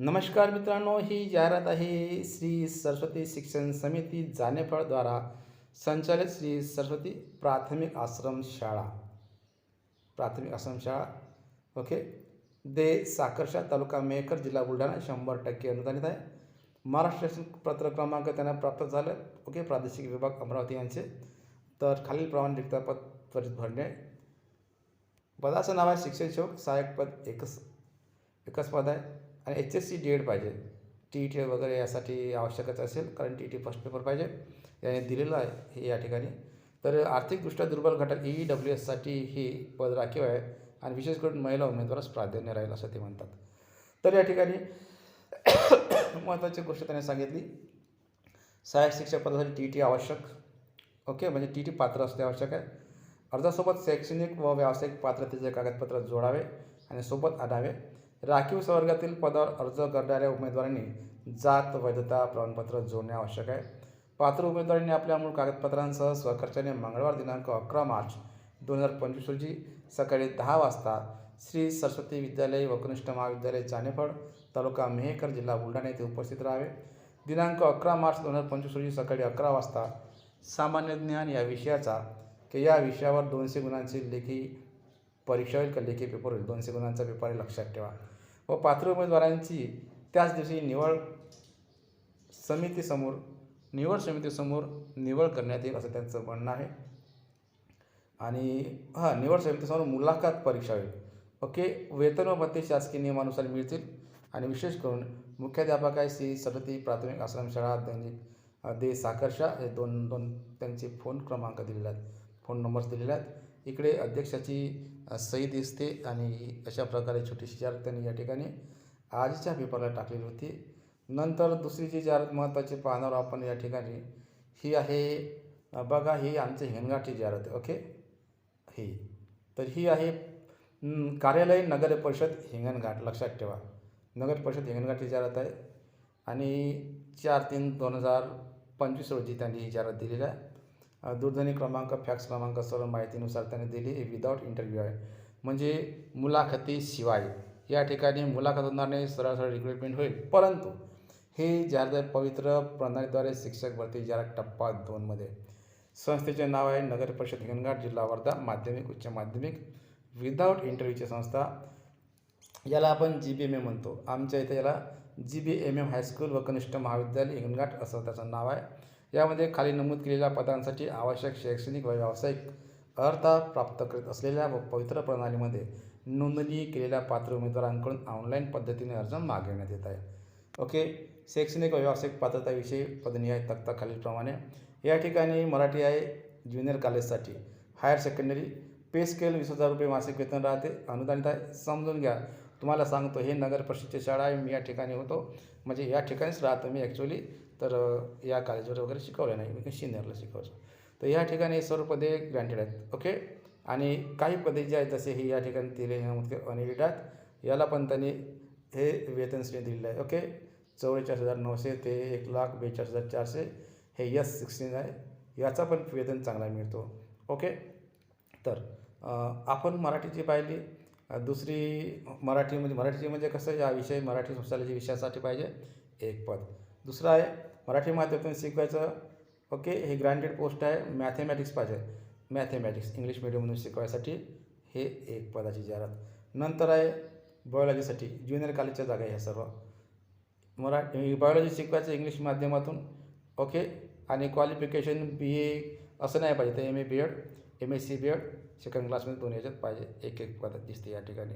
नमस्कार मित्रांनो ही जाहिरात आहे श्री सरस्वती शिक्षण समिती जानेफळद्वारा संचालित श्री सरस्वती प्राथमिक आश्रम शाळा. प्राथमिक आश्रम शाळा ओके. दे साखरशा तालुका मेहकर जिल्हा बुलढाणा शंभर टक्के अनुदानित आहे. महाराष्ट्र शासन पत्र क्रमांक त्यांना प्राप्त झालं ओके. प्रादेशिक विभाग अमरावती यांचे. तर खालीलप्रमाणे रिक्तपद त्वरित भरणे. पदाचं नाव आहे शिक्षण सेवक सहाय्यक पद एकच एकच पद आहे. आणि H S C D Ed पाहिजे. टी ई टी वगैरे यासाठी आवश्यकच असेल कारण T E T first paper पाहिजे. याने दिलेलं आहे हे या ठिकाणी. तर आर्थिकदृष्ट्या दुर्बल घटक ई डब्ल्यू एससाठी ही पद राखीव आहे. आणि विशेष करून महिला उमेदवारास प्राधान्य राहील असं ते म्हणतात. तर या ठिकाणी महत्त्वाची गोष्ट त्याने सांगितली. सहाय्यक शिक्षक पदासाठी टी ई टी आवश्यक. ओके म्हणजे टी टी पात्र असणे आवश्यक आहे. अर्जासोबत शैक्षणिक व व्यावसायिक पात्रतेचे कागदपत्र जोडावे आणि सोबत आणावे. राखीव संवर्गातील पदावर अर्ज करणाऱ्या उमेदवारांनी जात वैधता प्रमाणपत्र जोडणे आवश्यक आहे. पात्र उमेदवारांनी आपल्या मूळ कागदपत्रांसह स्वखर्चाने मंगळवार दिनांक अकरा मार्च दोन हजार पंचवीस रोजी सकाळी दहा वाजता श्री सरस्वती विद्यालय व कनिष्ठ महाविद्यालय जानेफळ तालुका मेहकर जिल्हा बुलढाणा येथे उपस्थित राहावे. दिनांक अकरा मार्च दोन हजार पंचवीस रोजी सकाळी अकरा वाजता सामान्य ज्ञान या विषयाचा की या विषयावर दोनशे गुणांची लेखी परीक्षा होईल का लेखी पेपर होईल? दोनशे गुणांचा पेपर आहे लक्षात ठेवा. व पात्र उमेदवारांची त्याच दिवशी निवड समितीसमोर निवड समितीसमोर निवड करण्यात येईल असं त्यांचं म्हणणं आहे. आणि हां निवड समितीसमोर मुलाखत परीक्षा होईल. ओके वेतन व भत्ते शासकीय नियमानुसार मिळतील. आणि विशेष करून मुख्याध्यापक आहे श्री सरस्वती प्राथमिक आश्रमशाळा दैनिक दे साखरशा हे दोन दोन त्यांचे फोन क्रमांक दिलेले आहेत. फोन नंबर्स दिलेले आहेत. इकडे अध्यक्षाची सही दिसते आणि अशा प्रकारे छोटीशी जाहिरात त्यांनी या ठिकाणी आजच्या पेपरला टाकलेली होती. नंतर दुसरी जी जाहिरात महत्त्वाची पाहणार आपण या ठिकाणी. ही आहे बघा ही आमचे हेनगाठी जाहिरात आहे ओके? ही. तर ही आहे कार्यालय नगर परिषद हिंगणघाट. लक्षात ठेवा. नगर परिषद हिंगणघाटची जाहिरात आहे. आणि चार तीन दोन हजार पंचवीस रोजी त्यांनी ही जाहिरात दिलेली आहे. दूरध्वनी क्रमांक फॅक्स क्रमांक सर्व माहितीनुसार त्यांनी दिली विदाऊट इंटरव्ह्यू आहे. म्हणजे मुलाखतीशिवाय या ठिकाणी मुलाखत होणार नाही सरळ सरळ रिक्रुटमेंट होईल. परंतु हे जाहिरात पवित्र प्रणालीद्वारे शिक्षक भरती जाहिरात टप्पा दोनमध्ये संस्थेचे नाव आहे नगर परिषद हिंगणघाट जिल्हा वर्धा माध्यमिक उच्च माध्यमिक. विदाऊट इंटरव्ह्यूची संस्था. याला आपण जी बी एम ए म्हणतो. आमच्या इथे याला G B M M high school व कनिष्ठ महाविद्यालय हिंगणघाट असं त्याचं नाव आहे. यामध्ये खाली नमूद केलेल्या पदांसाठी आवश्यक शैक्षणिक व व्यावसायिक अर्हता प्राप्त करीत असलेल्या व पवित्र प्रणालीमध्ये नोंदणी केलेल्या पात्र उमेदवारांकडून ऑनलाईन पद्धतीने अर्ज मागविण्यात येत आहे. ओके? शैक्षणिक व व्यावसायिक पात्रताविषयी पदनिहाय तक्ता खालीलप्रमाणे या ठिकाणी मराठी आहे ज्युनियर कॉलेजसाठी. हायर सेकंडरी पे स्केल वीस हजार रुपये मासिक वेतन राहते. अनुदानित आहे समजून घ्या. तुम्हाला सांगतो हे नगर परिषदेची शाळा आहे मी या ठिकाणी होतो. म्हणजे या ठिकाणीच राहतो मी ॲक्च्युली तर या कॉलेजवर वगैरे शिकवलं नाही. मी सिनियरला शिकवायचो. तर या ठिकाणी सर्व पदे ग्रँटेड आहेत. ओके आणि काही पदे जे आहेत जसे ही या ठिकाणी दिले अनिलिट आहेत याला पण त्यांनी हे वेतन श्रेणी दिलेलं आहे. ओके चव्वेचाळीस हजार नऊशे ते एक लाख बेचाळीस हजार चारशे हे यस सिक्स्टीन आहे. याचा पण वेतन चांगला मिळतो. ओके तर आपण मराठीची पाहिली. दुसरी मराठी म्हणजे मराठीची म्हणजे कसं? या विषय मराठी संस्थानाच्या विषयासाठी पाहिजे एक पद. दुसरं आहे मराठी माध्यमातून शिकवायचं. ओके हे ग्रँटेड पोस्ट आहे मॅथेमॅटिक्स पाहिजे. मॅथेमॅटिक्स इंग्लिश मिडियममधून शिकवायसाठी हे एक पदाची जाहिरात. नंतर आहे बायोलॉजीसाठी ज्युनियर कॉलेजच्या जागा ह्या सर्व. मराठी बायोलॉजी शिकवायचं इंग्लिश माध्यमातून. ओके आणि क्वालिफिकेशन बी ए असं नाही पाहिजे तर M A B Ed M S C B Ed second क्लासमध्ये दोन याच्यात पाहिजे एक एक पद दिसते या ठिकाणी.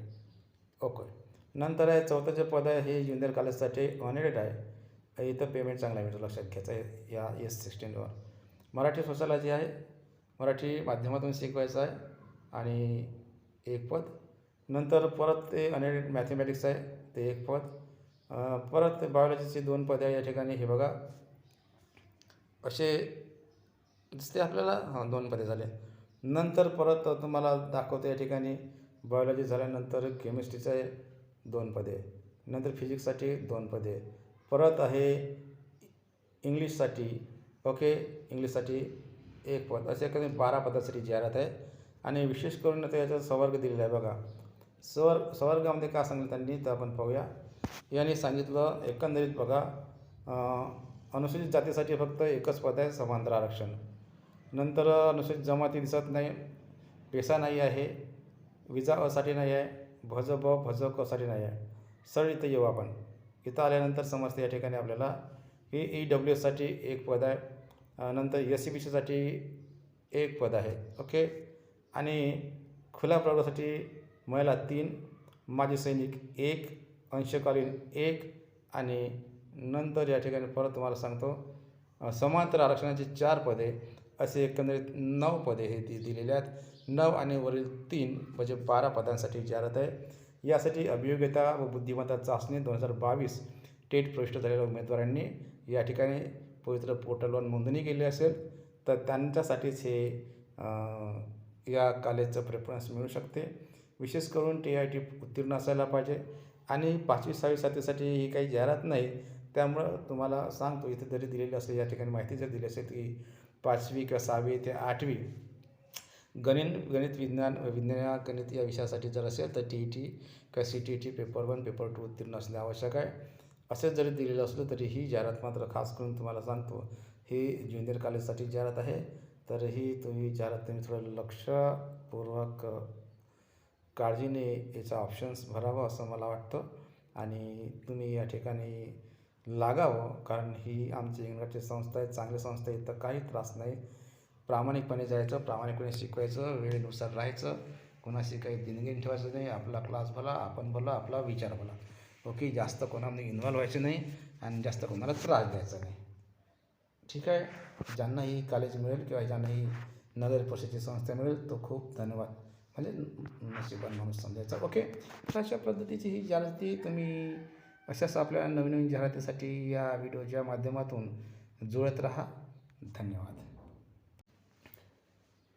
ओके. नंतर आहे चौथं पद आहे हे ज्युनियर कॉलेजसाठी ऑनरेड आहे. इथं पेमेंट चांगला मिळतो लक्षात घ्यायचं आहे या एस सिक्स्टीनवर मराठी सोसायलॉजी आहे. मराठी माध्यमातून शिकवायचं आहे आणि एक पद. नंतर परत ते अनेक मॅथमॅटिक्स आहे ते एक पद. परत बायोलॉजीचे दोन पदे आहे या ठिकाणी. हे बघा. असे दिसते आपल्याला. हां दोन पदे झाले. नंतर परत तुम्हाला दाखवतो या ठिकाणी. बायोलॉजी झाल्यानंतर केमिस्ट्रीचं आहे दोन पदे. नंतर फिजिक्ससाठी दोन पदे. परत आहे इंग्लिशसाठी. ओके? इंग्लिशसाठी एक पद. असे एखादी बारा पदासाठी जाहिरात आहे. आणि विशेष करून आता याचा संवर्ग दिलेला आहे बघा. सवर संवर्गामध्ये का सांगितलं त्यांनी? तर आपण पाहूया. यांनी सांगितलं एकंदरीत बघा अनुसूचित जातीसाठी फक्त एकच पद आहे समांतर आरक्षण. नंतर अनुसूचित जमाती दिसत नाही पेसा नाही आहे विजा असाठी नाही आहे भज ब भज कसाठी नाही आहे. सरळ इथं येऊ आपण. इथं आल्यानंतर समजते या ठिकाणी आपल्याला हे ई डब्ल्यू एससाठी एक पद आहे. नंतर एस सी बी सीसाठी एक पद आहे. ओके? आणि खुल्या प्रवर्गासाठी महिला तीन माजी सैनिक एक अंशकालीन एक आणि नंतर या ठिकाणी परत तुम्हाला सांगतो समांतर आरक्षणाची चार पदे असे एकंदरीत नऊ पदे हे ती दिलेले आहेत. नऊ आणि वरील तीन म्हणजे बारा पदांसाठी विचारत आहे. यासाठी अभियोग्यता व बुद्धिमत्ता चाचणी दोन हजार बावीस टेट प्रविष्ट झालेल्या उमेदवारांनी या ठिकाणी पवित्र पोर्टलवर नोंदणी केली असेल तर त्यांच्यासाठीच हे या कॉलेजचं प्रेफरन्स मिळू शकते. विशेष करून टी आय टी उत्तीर्ण असायला पाहिजे आणि पाचवी सहावी सातवीसाठी ही काही जाहिरात नाही त्यामुळं तुम्हाला सांगतो इथे जरी दिलेली असेल या ठिकाणी माहिती जर दिली असेल की पाचवी किंवा सहावी ते आठवी गणित गणित विज्ञान विज्ञान गणित या विषयासाठी जर असेल तर टी ई टी किंवा C T E T paper one paper two उत्तीर्ण असणे आवश्यक आहे. असेच जरी दिलेलं असलं तरी ही जाहिरात मात्र खास करून तुम्हाला सांगतो ही ज्युनियर कॉलेजसाठी जाहिरात आहे. तर ही तुम्ही जाहिरात तुम्ही थोडं लक्षपूर्वक काळजीने याचा ऑप्शन्स भरावा असं मला वाटतं. आणि तुम्ही या ठिकाणी लागावं कारण ही आमची इंग्रजी संस्था आहे चांगली संस्था आहे तर काही त्रास नाही. प्रामाणिकपणे जायचं प्रामाणिकपणे शिकवायचं वेळेनुसार राहायचं. कोणाशी काही दिनगिन ठेवायचं नाही. आपला क्लास भला आपण भला आपला विचार भला. ओके जास्त कोणामध्ये इन्व्हॉल्व व्हायचं नाही आणि जास्त कोणाला त्रास द्यायचा नाही. ठीक आहे? ज्यांना ही कॉलेज मिळेल किंवा ज्यांना ही नगर परिषदेची संस्था मिळेल तो खूप धन्यवाद. म्हणजे नशिबान माणूस समजायचा. ओके? तर अशा पद्धतीची ही जाहिराती तुम्ही अशाच आपल्या नवीन नवीन जाहिरातीसाठी या व्हिडिओच्या माध्यमातून जुळत राहा. धन्यवाद.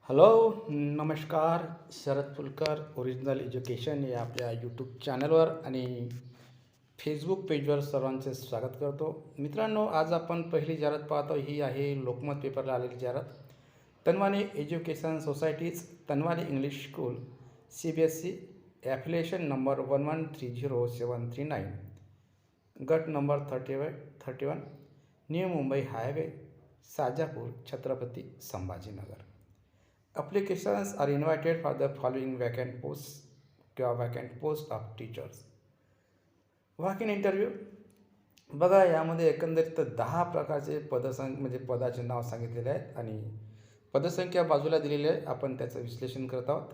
हॅलो नमस्कार शरद फुलकर ओरिजिनल एज्युकेशन या आपल्या यूट्यूब चॅनलवर आणि फेसबुक पेजवर सर्वांचे स्वागत करतो. मित्रांनो आज आपण पहिली जाहिरात पाहतो ही आहे लोकमत पेपरला आलेली जाहिरात. Tanwani education societies Tanwani English school C B S C affiliation number one one three zero seven three nine गट number thirty way thirty one new Mumbai highway Sajapur Chhatrapati Sambhajinagar Applications are invited for the following vacant posts किंवा vacant post of teachers. Walk in interview बघा यामध्ये एकंदरीत दहा प्रकारचे पदसंख म्हणजे पदाचे नाव सांगितलेले आहेत आणि पदसंख्या बाजूला दिलेली आहे आपण त्याचं विश्लेषण करत आहोत.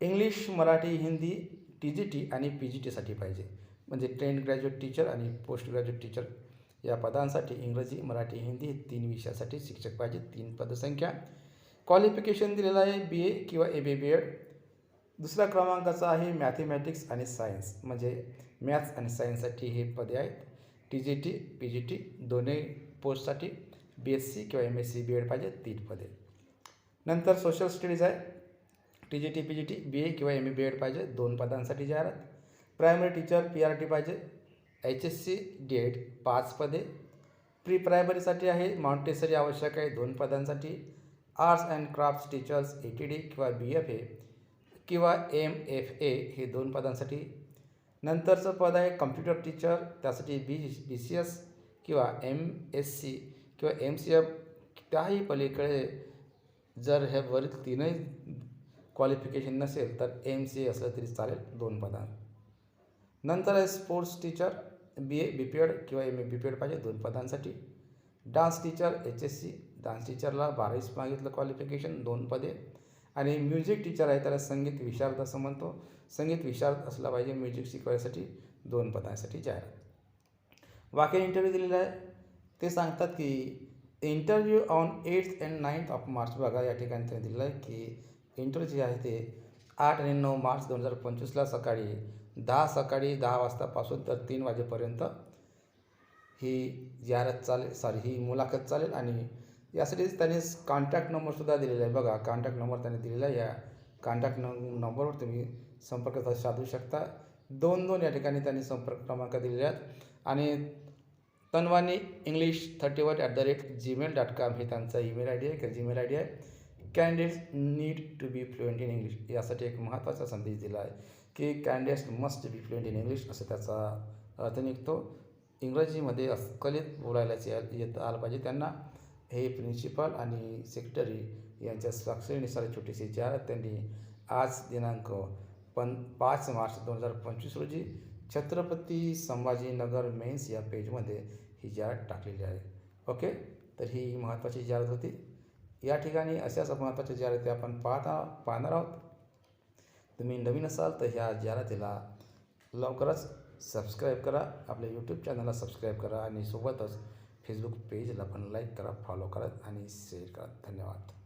English Marathi Hindi T G T आणि पी जी टीसाठी पाहिजे. म्हणजे ट्रेंड ग्रॅज्युएट टीचर आणि पोस्ट ग्रॅज्युएट टीचर या पदांसाठी इंग्रजी मराठी हिंदी हे तीन विषयासाठी शिक्षक पाहिजे तीन पदसंख्या. क्वालिफिकेशन दिलेलं आहे बी ए किंवा ए बी बी एड दुसऱ्या क्रमांकाचा आहे मॅथेमॅटिक्स आणि सायन्स म्हणजे मॅथ्स आणि सायन्ससाठी हे पदे आहेत. T G T P G T दोन्ही पोस्टसाठी बी एस सी किंवा M S C B Ed पाहिजे तीन पदे. नंतर सोशल स्टडीज आहे. T G T P G T B A किंवा एम ए बी एड पाहिजे दोन पदांसाठी जाहिरात. Primary teacher P R T पाहिजे. H S C D Ed पाच पदे. प्री प्रायमरीसाठी आहे. माउंटेसरी आवश्यक आहे. दोन पदांसाठी. Arts and crafts teachers A T D किंवा बी एफ ए किंवा एम एफ ए हे दोन पदांसाठी. नंतरचं पद आहे कम्प्युटर टीचर त्यासाठी बी बी सी एस किंवा एम एस सी किंवा एम सी एफ त्याही पलीकडे जर हे वरील तीनही क्वालिफिकेशन नसेल तर एम सी ए असलं तरी चालेल दोन पदां. नंतर आहे sports teacher B A B P Ed किंवा M A B P Ed पाहिजे दोन पदांसाठी. Dance teacher H S C dance टीचरला बारावीस मागितलं क्वालिफिकेशन दोन पदे. आणि म्युझिक टीचर आहे त्याला संगीत विशारद असं म्हणतो. संगीत विशारद असला पाहिजे म्युझिक शिकवायसाठी दोन पदांसाठी जाहिरात. वाक्य इंटरव्ह्यू दिलेला आहे. ते सांगतात की interview on eighth and ninth of March बघा या ठिकाणी त्यांनी दिलेलं आहे की इंटरव्ह्यू जे आहे ते आठ आणि नऊ मार्च दोन हजार पंचवीसला सकाळी दहा सकाळी दहा वाजतापासून तर तीन वाजेपर्यंत ही जाहिरात चालेल सॉरी ही मुलाखत चालेल आणि यासाठीच त्यांनी कॉन्टॅक्ट नंबरसुद्धा दिलेला आहे. बघा कॉन्टॅक्ट नंबर त्यांनी दिलेला आहे. या कॉन्टॅक्ट नं नंबरवर तुम्ही संपर्क साधू शकता. दोन दोन या ठिकाणी त्यांनी संपर्क क्रमांक दिलेले आहेत. आणि Tanwani English thirty one at the rate Gmail dot com हे त्यांचा ईमेल आय डी आहे किंवा जीमेल आय डी आहे. Candidates need to be fluent in English यासाठी एक महत्त्वाचा संदेश दिला आहे की candidates must be fluent in English असं त्याचा अर्थ निघतो. इंग्रजीमध्ये अस्खलित बोलायला येत आलं पाहिजे. त्यांना हे प्रिन्सिपल आणि सेक्रेटरी यांच्या स्वाक्षरीनुसार छोटीशी जाहिरात त्यांनी आज दिनांक पन पाच मार्च दोन हजार पंचवीस रोजी छत्रपती संभाजीनगर मेन्स या पेजमध्ये ही जाहिरात टाकलेली आहे. ओके? तर ही महत्त्वाची जाहिरात होती. या ठिकाणी अशाच महत्त्वाच्या जाहिराती आपण पाहता पाहणार आहोत. तुम्ही नवीन असाल तर ह्या जाहिरातीला लवकरच सबस्क्राईब करा. आपल्या यूट्यूब चॅनलला सबस्क्राईब करा आणि सोबतच फेसबुक पेजला पण लाईक करा फॉलो करा आणि शेअर करा. धन्यवाद.